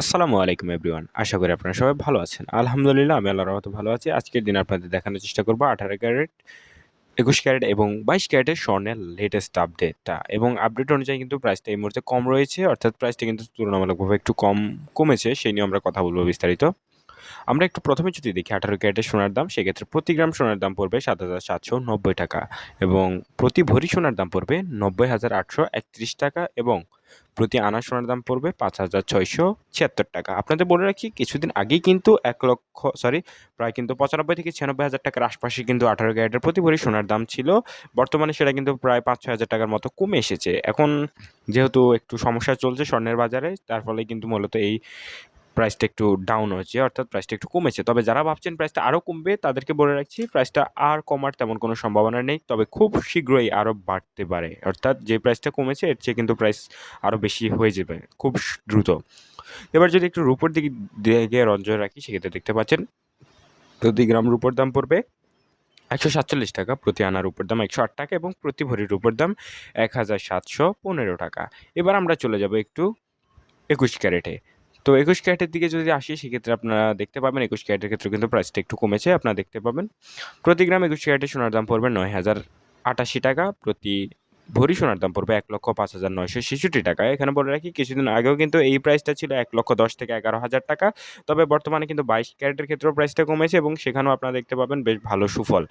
আসসালামু আলাইকুম এভরিওয়ান আশা করি আপনারা সবাই ভালো আছেন। আলহামদুলিল্লাহ, আমি আল্লাহর রহমতে ভালো আছি। আজকের দিন আপনাদের দেখানোর চেষ্টা করব আঠারো ক্যারেট, একুশ ক্যারেট এবং বাইশ ক্যারেটের স্বর্ণের লেটেস্ট আপডেটটা এবং আপডেট অনুযায়ী কিন্তু প্রাইসটা এই মুহূর্তে কম রয়েছে, অর্থাৎ প্রাইসটা কিন্তু তুলনামূলকভাবে একটু কম কমেছে, সেই নিয়ে আমরা কথা বলব বিস্তারিত। আমরা একটু প্রথমে যদি দেখি আঠারো ক্যারেটের সোনার দাম, সেক্ষেত্রে প্রতি গ্রাম সোনার দাম পড়বে সাত হাজার সাতশো নব্বই টাকা এবং প্রতি ভরি সোনার দাম পড়বে নব্বই হাজার আটশো একত্রিশ টাকা এবং প্রতি আনা সোনার দাম পড়বে পাঁচ হাজার ছয়শো ছিয়াত্তর টাকা। আপনাদের বলে রাখি, কিছুদিন আগেই কিন্তু এক লক্ষ সরি প্রায় কিন্তু পঁচানব্বই থেকে ছিয়ানব্বই হাজার টাকার আশপাশে কিন্তু আঠারো ক্যারেটের প্রতি ভরি সোনার দাম ছিল। বর্তমানে সেটা কিন্তু প্রায় পাঁচ ছয় হাজার টাকার মতো কমে এসেছে। এখন যেহেতু একটু সমস্যা চলছে স্বর্ণের বাজারে, তার ফলে কিন্তু মূলত এই প্রাইসটা একটু ডাউন হয়েছে, অর্থাৎ প্রাইসটা একটু কমেছে। তবে যারা ভাবছেন প্রাইসটা আরও কমবে, তাদেরকে বলে রাখছি প্রাইসটা আর কমার তেমন কোনো সম্ভাবনা নেই। তবে খুব শীঘ্রই আরও বাড়তে পারে। অর্থাৎ যে প্রাইসটা কমেছে, এর চেয়ে কিন্তু প্রাইস আরও বেশি হয়ে যাবে খুব দ্রুত। এবার যদি একটু রুপোর দিকে দিকে নজর রাখি, সেক্ষেত্রে দেখতে পাচ্ছেন, প্রতি গ্রাম রুপোর দাম পড়বে একশো সাতচল্লিশ টাকা, প্রতি আনার উপর দাম একশো আট টাকা এবং প্রতি ভরির উপর দাম এক হাজার সাতশো পনেরো টাকা। এবার আমরা চলে যাব একটু একুশ ক্যারেটে। তো একুশ ক্যারেটের দিকে যদি আসি, সেক্ষেত্রে আপনারা দেখতে পাবেন, একুশ ক্যারেটের ক্ষেত্রে কিন্তু প্রাইসটা একটু কমেছে, আপনারা দেখতে পাবেন। প্রতি গ্রাম একুশ ক্যারেটের সোনার দাম পড়বে নয় হাজার আটাশি টাকা, প্রতি ভরি সোনার দাম পড়বে এক লক্ষ পাঁচ হাজার নয়শো ছেষট্টি টাকা। এখানে বলে রাখি, কিছুদিন আগেও কিন্তু এই প্রাইসটা ছিল এক লক্ষ দশ থেকে এগারো হাজার টাকা, তবে বর্তমানে কিন্তু বাইশ ক্যারেটের ক্ষেত্রেও প্রাইসটা কমেছে এবং সেখানেও আপনারা দেখতে পাবেন বেশ ভালো সুফল।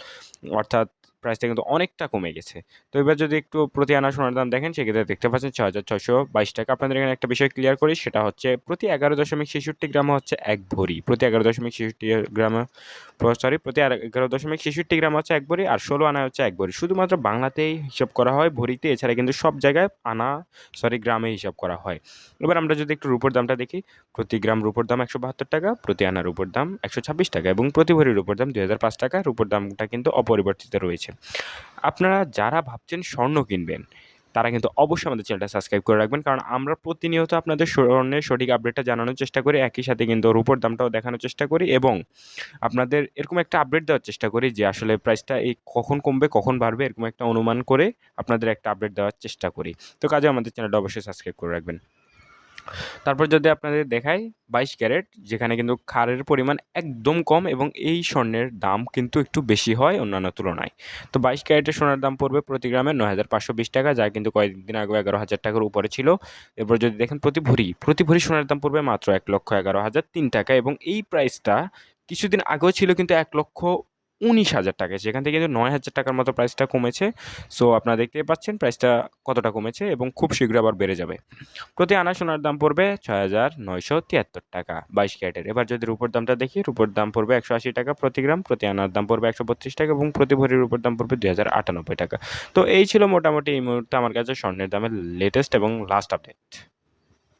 অর্থাৎ প্রাইসটা কিন্তু অনেকটা কমে গেছে। তো এবার যদি একটু প্রতি আনা সোনার দাম দেখেন, সেক্ষেত্রে দেখতে পাচ্ছেন ছ হাজার ছশো বাইশ টাকা। আপনাদের এখানে একটা বিষয় ক্লিয়ার করি, সেটা হচ্ছে প্রতি এগারো দশমিক ছেষট্টি গ্রাম হচ্ছে এক ভরি। প্রতি এগারো দশমিক ছেষট্টি গ্রাম সরি প্রতি এগারো দশমিক ছেষট্টি গ্রাম হচ্ছে এক ভরি আর ষোলো আনা হচ্ছে এক ভরি। শুধুমাত্র বাংলাতেই হিসাব করা হয়, ভরিতে, এছাড়া কিন্তু সব জায়গায় আনা, সরি, গ্রামে হিসাব করা হয়। এবার আমরা যদি একটু রুপোর দামটা দেখি, প্রতি গ্রাম রুপোর দাম একশো বাহাত্তর টাকা, প্রতি আনার উপর দাম একশো ছাব্বিশ টাকা এবং প্রতি ভরির উপর দাম দুই হাজার পাঁচ টাকা, রুপোর দামটা কিন্তু অপরিবর্তিত রয়েছে। আপনারা যারা ভাবছেন স্বর্ণ কিনবেন তারা কিন্তু অবশ্যই আমাদের চ্যানেলটা সাবস্ক্রাইব করে রাখবেন। কারণ আমরা প্রতিনিয়ত আপনাদের স্বর্ণের সঠিক আপডেটটা জানানোর চেষ্টা করি, একই সাথে কিন্তু রুপোর দামটাও দেখানোর চেষ্টা করি এবং আপনাদের এরকম একটা আপডেট দেওয়ার চেষ্টা করি যে আসলে প্রাইসটা এই কখন কমবে, কখন বাড়বে, এরকম একটা অনুমান করে আপনাদের একটা আপডেট দেওয়ার চেষ্টা করি। তো কাজে আমাদের চ্যানেলটা অবশ্যই সাবস্ক্রাইব করে রাখবেন। তারপর যদি আপনাদের দেখাই বাইশ ক্যারেট, যেখানে কিন্তু খারের পরিমাণ একদম কম এবং এই স্বর্ণের দাম কিন্তু একটু বেশি হয় অন্যান্য তুলনায়। তো বাইশ ক্যারেটের সোনার দাম পড়বে প্রতি গ্রামে নয় হাজার পাঁচশো বিশ টাকা, যা কিন্তু কয়েকদিন আগে এগারো হাজার টাকার উপরে ছিল। এরপর যদি দেখেন প্রতি ভরি প্রতি ভরি সোনার দাম পড়বে মাত্র এক লক্ষ এগারো হাজার তিন টাকা এবং এই প্রাইসটা কিছুদিন আগেও ছিল কিন্তু এক লক্ষ উনিশ হাজার টাকা। সেখান থেকে কিন্তু নয় হাজার টাকার মতো প্রাইসটা কমেছে। সো আপনারা দেখতেই পাচ্ছেন প্রাইসটা কতটা কমেছে এবং খুব শীঘ্র আবার বেড়ে যাবে। প্রতি আনা সোনার দাম পড়বে ছয় হাজার নয়শো তিয়াত্তর টাকা বাইশ ক্যারেটের। এবার যদি রুপোর দামটা দেখি, রুপোর দাম পড়বে একশো আশি টাকা প্রতি গ্রাম, প্রতি আনার দাম পড়বে একশো বত্রিশ টাকা এবং প্রতি ভরির রুপোর দাম পড়বে দুই হাজার আটানব্বই টাকা। তো, এই ছিল মোটামুটি এই মুহূর্তে আমার কাছে স্বর্ণের দামের লেটেস্ট এবং লাস্ট আপডেট